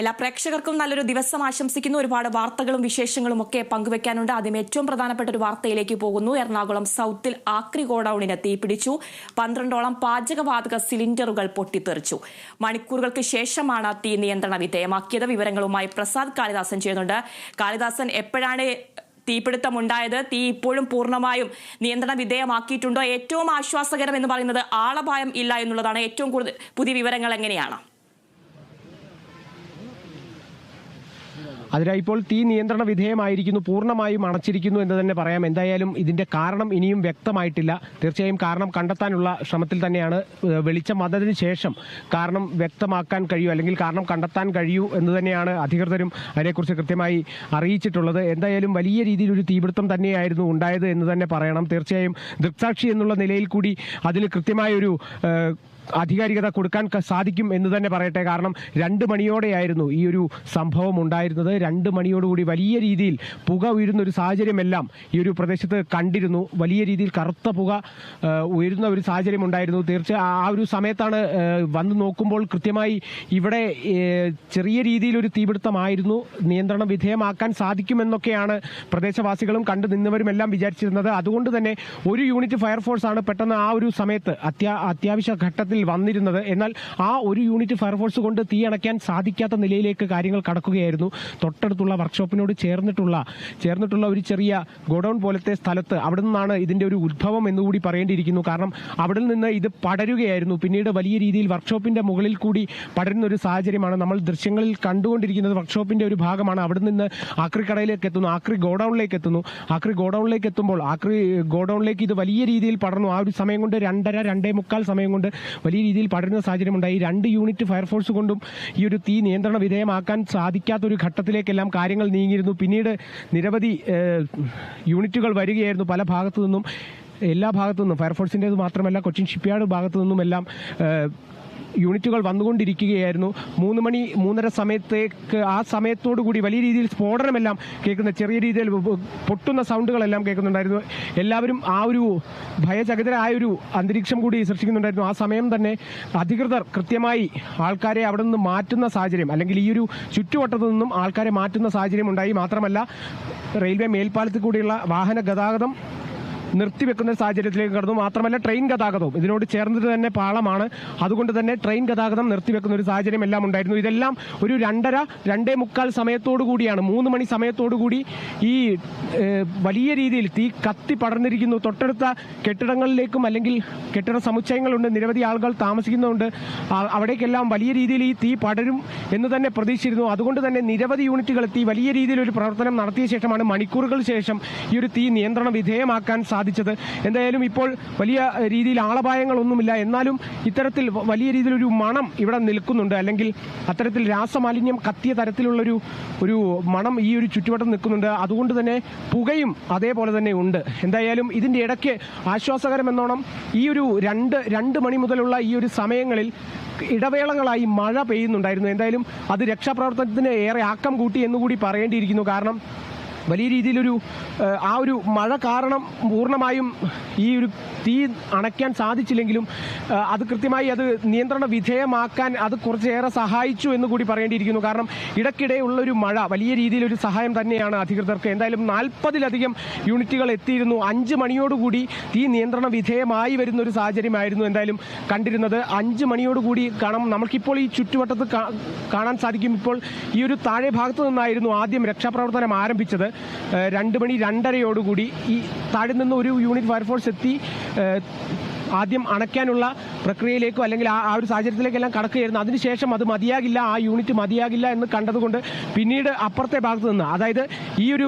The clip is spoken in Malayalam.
എല്ലാ പ്രേക്ഷകർക്കും നല്ലൊരു ദിവസം ആശംസിക്കുന്ന. ഒരുപാട് വാർത്തകളും വിശേഷങ്ങളും ഒക്കെ പങ്കുവെക്കാനുണ്ട്. ആദ്യം ഏറ്റവും പ്രധാനപ്പെട്ട ഒരു വാർത്തയിലേക്ക് പോകുന്നു. എറണാകുളം സൗത്തിൽ ആക്രി ഗോഡൌണിന് തീപിടിച്ചു പന്ത്രണ്ടോളം പാചകവാതക സിലിണ്ടറുകൾ പൊട്ടിത്തെറിച്ചു. മണിക്കൂറുകൾക്ക് ശേഷമാണ് തീ നിയന്ത്രണ വിധേയമാക്കിയത്. വിവരങ്ങളുമായി പ്രസാദ് കാളിദാസൻ ചെയ്യുന്നുണ്ട് കാളിദാസൻ എപ്പോഴാണ് തീപിടുത്തമുണ്ടായത് തീ ഇപ്പോഴും പൂർണമായും നിയന്ത്രണ വിധേയമാക്കിയിട്ടുണ്ടോ? ഏറ്റവും ആശ്വാസകരം എന്ന് പറയുന്നത് ആളപായം ഇല്ല എന്നുള്ളതാണ്. ഏറ്റവും കൂടുതൽ പുതിയ വിവരങ്ങൾ എങ്ങനെയാണ്? അതിനാൽ ഇപ്പോൾ തീ നിയന്ത്രണ വിധേയമായിരിക്കുന്നു പൂർണമായും അണച്ചിരിക്കുന്നു എന്ന് തന്നെ പറയാം. എന്തായാലും ഇതിന്റെ കാരണം ഇനിയും വ്യക്തമായിട്ടില്ല. തീർച്ചയായും കാരണം കണ്ടെത്താനുള്ള ശ്രമത്തിൽ തന്നെയാണ് വെളിച്ചം വന്നതിന് ശേഷം കാരണം വ്യക്തമാക്കാൻ കഴിയൂ അല്ലെങ്കിൽ കാരണം കണ്ടെത്താൻ കഴിയൂ എന്ന് തന്നെയാണ് അധികൃതരും അതിനെക്കുറിച്ച് കൃത്യമായി അറിയിച്ചിട്ടുള്ളത്. എന്തായാലും വലിയ രീതിയിൽ ഒരു തീപിടുത്തം തന്നെയായിരുന്നു ഉണ്ടായത് എന്ന് തന്നെ പറയണം. തീർച്ചയായും ദൃക്സാക്ഷി എന്നുള്ള നിലയിൽ കൂടി അതിൽ കൃത്യമായൊരു ആധികാരികത കൊടുക്കാൻ സാധിക്കും എന്ന് തന്നെ പറയട്ടെ. കാരണം രണ്ട് മണിയോടെയായിരുന്നു ഈ ഒരു സംഭവം ഉണ്ടായിരുന്നത്. രണ്ട് മണിയോടുകൂടി വലിയ രീതിയിൽ പുക ഉയരുന്ന ഒരു സാഹചര്യമെല്ലാം ഈ ഒരു പ്രദേശത്ത് കണ്ടിരുന്നു. വലിയ രീതിയിൽ കറുത്ത പുക ഉയരുന്ന ഒരു സാഹചര്യം ഉണ്ടായിരുന്നു തീർച്ച ആ ഒരു സമയത്താണ് വന്ന് നോക്കുമ്പോൾ കൃത്യമായി ഇവിടെ ചെറിയ രീതിയിൽ ഒരു തീപിടുത്തമായിരുന്നു. നിയന്ത്രണം വിധേയമാക്കാൻ സാധിക്കുമെന്നൊക്കെയാണ് പ്രദേശവാസികളും കണ്ടു നിന്നവരും എല്ലാം വിചാരിച്ചിരുന്നത്. അതുകൊണ്ട് തന്നെ ഒരു യൂണിറ്റ് ഫയർഫോഴ്സാണ് പെട്ടെന്ന് ആ ഒരു സമയത്ത് അത്യാ അത്യാവശ്യ ഘട്ടത്തിൽ വന്നിരുന്നത്. എന്നാൽ ആ ഒരു യൂണിറ്റ് ഫയർഫോഴ്സ് കൊണ്ട് തീ അണയ്ക്കാൻ സാധിക്കാത്ത നിലയിലേക്ക് കാര്യങ്ങൾ കടക്കുകയായിരുന്നു. തൊട്ടടുത്തുള്ള വർക്ക്ഷോപ്പിനോട് ചേർന്നിട്ടുള്ള ചേർന്നിട്ടുള്ള ഒരു ചെറിയ ഗോഡൌൺ പോലത്തെ സ്ഥലത്ത് അവിടെ നിന്നാണ് ഇതിന്റെ ഒരു ഉത്ഭവം എന്നുകൂടി പറയേണ്ടിയിരിക്കുന്നു. കാരണം അവിടെ നിന്ന് ഇത് പടരുകയായിരുന്നു. പിന്നീട് വലിയ രീതിയിൽ വർക്ക്ഷോപ്പിന്റെ മുകളിൽ കൂടി പടരുന്ന ഒരു സാഹചര്യമാണ് നമ്മൾ ദൃശ്യങ്ങളിൽ കണ്ടുകൊണ്ടിരിക്കുന്നത്. വർക്ക്ഷോപ്പിന്റെ ഒരു ഭാഗമാണ് അവിടെ നിന്ന് ആക്രി കടയിലേക്ക് എത്തുന്നു ആക്രി ഗോഡൌണിലേക്ക് എത്തുന്നു. ആക്രി ഗോഡൌണിലേക്ക് എത്തുമ്പോൾ ആക്രി ഗോഡൌണിലേക്ക് ഇത് വലിയ രീതിയിൽ പടർന്നു. ആ ഒരു സമയം കൊണ്ട് രണ്ടര രണ്ടേ മുക്കാൽ സമയം കൊണ്ട് വലിയ രീതിയിൽ പടരുന്ന സാഹചര്യമുണ്ടായി. രണ്ട് യൂണിറ്റ് ഫയർഫോഴ്സ് കൊണ്ടും ഈ ഒരു തീ നിയന്ത്രണ വിധേയമാക്കാൻ സാധിക്കാത്ത ഒരു ഘട്ടത്തിലേക്കെല്ലാം കാര്യങ്ങൾ നീങ്ങിയിരുന്നു. പിന്നീട് നിരവധി യൂണിറ്റുകൾ വരികയായിരുന്നു പല ഭാഗത്തു നിന്നും. എല്ലാ ഭാഗത്തു നിന്നും ഫയർഫോഴ്സിന്റേത് മാത്രമല്ല കൊച്ചിൻ ഷിപ്പ്യാർഡ് ഭാഗത്തു നിന്നുമെല്ലാം യൂണിറ്റുകൾ വന്നുകൊണ്ടിരിക്കുകയായിരുന്നു. മൂന്ന് മണി മൂന്നര സമയത്തേക്ക് ആ സമയത്തോടു കൂടി വലിയ രീതിയിൽ സ്ഫോടനമെല്ലാം കേൾക്കുന്ന ചെറിയ രീതിയിൽ പൊട്ടുന്ന സൗണ്ടുകളെല്ലാം കേൾക്കുന്നുണ്ടായിരുന്നു. എല്ലാവരും ആ ഒരു ഭയചകിതരായ ഒരു അന്തരീക്ഷം കൂടി സൃഷ്ടിക്കുന്നുണ്ടായിരുന്നു. ആ സമയം തന്നെ അധികൃതർ കൃത്യമായി ആൾക്കാരെ അവിടെ നിന്ന് മാറ്റുന്ന സാഹചര്യം അല്ലെങ്കിൽ ഈ ഒരു ചുറ്റുവട്ടത്തു നിന്നും ആൾക്കാരെ മാറ്റുന്ന സാഹചര്യം ഉണ്ടായി. മാത്രമല്ല റെയിൽവേ മേൽപ്പാലത്തിൽ കൂടിയുള്ള വാഹന ഗതാഗതം നിർത്തിവെക്കുന്ന സാഹചര്യത്തിലേക്ക് കടന്നു. മാത്രമല്ല ട്രെയിൻ ഗതാഗതവും. ഇതിനോട് ചേർന്നിട്ട് തന്നെ പാളമാണ്. അതുകൊണ്ട് തന്നെ ട്രെയിൻ ഗതാഗതം നിർത്തിവെക്കുന്ന ഒരു സാഹചര്യം എല്ലാം ഉണ്ടായിരുന്നു. ഇതെല്ലാം ഒരു രണ്ടര രണ്ടേ മുക്കാൽ സമയത്തോടു കൂടിയാണ്. മൂന്ന് മണി സമയത്തോടു കൂടി ഈ വലിയ രീതിയിൽ തീ കത്തി പടർന്നിരിക്കുന്നു. തൊട്ടടുത്ത കെട്ടിടങ്ങളിലേക്കും അല്ലെങ്കിൽ കെട്ടിട സമുച്ചയങ്ങളുണ്ട്. നിരവധി ആളുകൾ താമസിക്കുന്നുണ്ട്. അവിടേക്കെല്ലാം വലിയ രീതിയിൽ ഈ തീ പടരും എന്ന് തന്നെ പ്രതീക്ഷിച്ചിരുന്നു. അതുകൊണ്ട് തന്നെ നിരവധി യൂണിറ്റുകൾ എത്തി. വലിയ രീതിയിൽ ഒരു പ്രവർത്തനം നടത്തിയ ശേഷമാണ് മണിക്കൂറുകൾ ശേഷം ഈ ഒരു തീ നിയന്ത്രണ വിധേയമാക്കാൻ എന്തായാലും ഇപ്പോൾ വലിയ രീതിയിൽ ആളപായങ്ങളൊന്നുമില്ല. എന്നാലും ഇത്തരത്തിൽ വലിയ രീതിയിലൊരു മണം ഇവിടെ നിൽക്കുന്നുണ്ട്. അല്ലെങ്കിൽ അത്തരത്തിൽ രാസമാലിന്യം കത്തിയ തരത്തിലുള്ളൊരു ഒരു മണം ഈ ഒരു ചുറ്റുവട്ടം നിൽക്കുന്നുണ്ട്. അതുകൊണ്ട് തന്നെ പുകയും അതേപോലെ തന്നെ ഉണ്ട്. എന്തായാലും ഇതിന്റെ ഇടയ്ക്ക് ആശ്വാസകരമെന്നോണം ഈ ഒരു രണ്ട് രണ്ട് മണി മുതലുള്ള ഈ ഒരു സമയങ്ങളിൽ ഇടവേളകളായി മഴ പെയ്യുന്നുണ്ടായിരുന്നു. എന്തായാലും അത് രക്ഷാപ്രവർത്തനത്തിന് ഏറെ ആക്കം കൂട്ടി എന്നുകൂടി പറയേണ്ടിയിരിക്കുന്നു. കാരണം വലിയ രീതിയിലൊരു ആ ഒരു മഴ കാരണം പൂർണമായും ഈ ഒരു തീ അണയ്ക്കാൻ സാധിച്ചില്ലെങ്കിലും അത് കൃത്യമായി അത് നിയന്ത്രണ വിധേയമാക്കാൻ അത് കുറച്ചേറെ സഹായിച്ചു എന്ന് കൂടി പറയേണ്ടിയിരിക്കുന്നു. കാരണം ഇടയ്ക്കിടെ ഉള്ളൊരു മഴ വലിയ രീതിയിലൊരു സഹായം തന്നെയാണ് അധികൃതർക്ക്. എന്തായാലും നാൽപ്പതിലധികം യൂണിറ്റുകൾ എത്തിയിരുന്നു. അഞ്ച് മണിയോടുകൂടി തീ നിയന്ത്രണ വിധേയമായി വരുന്ന ഒരു സാഹചര്യമായിരുന്നു എന്തായാലും കണ്ടിരുന്നത്. അഞ്ച് മണിയോടുകൂടി കാണാം. നമുക്കിപ്പോൾ ഈ ചുറ്റുവട്ടത്ത് കാണാൻ സാധിക്കും. ഇപ്പോൾ ഈ ഒരു താഴെ ഭാഗത്തു നിന്നായിരുന്നു ആദ്യം രക്ഷാപ്രവർത്തനം ആരംഭിച്ചത്. രണ്ട് മണി രണ്ടരയോടുകൂടി ഈ താഴെ നിന്ന് ഒരു യൂണിറ്റ് ഫയർഫോഴ്സ് എത്തി ആദ്യം അണയ്ക്കാനുള്ള പ്രക്രിയയിലേക്കോ അല്ലെങ്കിൽ ആ ഒരു സാഹചര്യത്തിലേക്കെല്ലാം കടക്കുകയായിരുന്നു. അതിനുശേഷം അത് മതിയാകില്ല ആ യൂണിറ്റ് മതിയാകില്ല എന്ന് കണ്ടതുകൊണ്ട് പിന്നീട് അപ്പുറത്തെ ഭാഗത്ത് നിന്ന് അതായത് ഈ ഒരു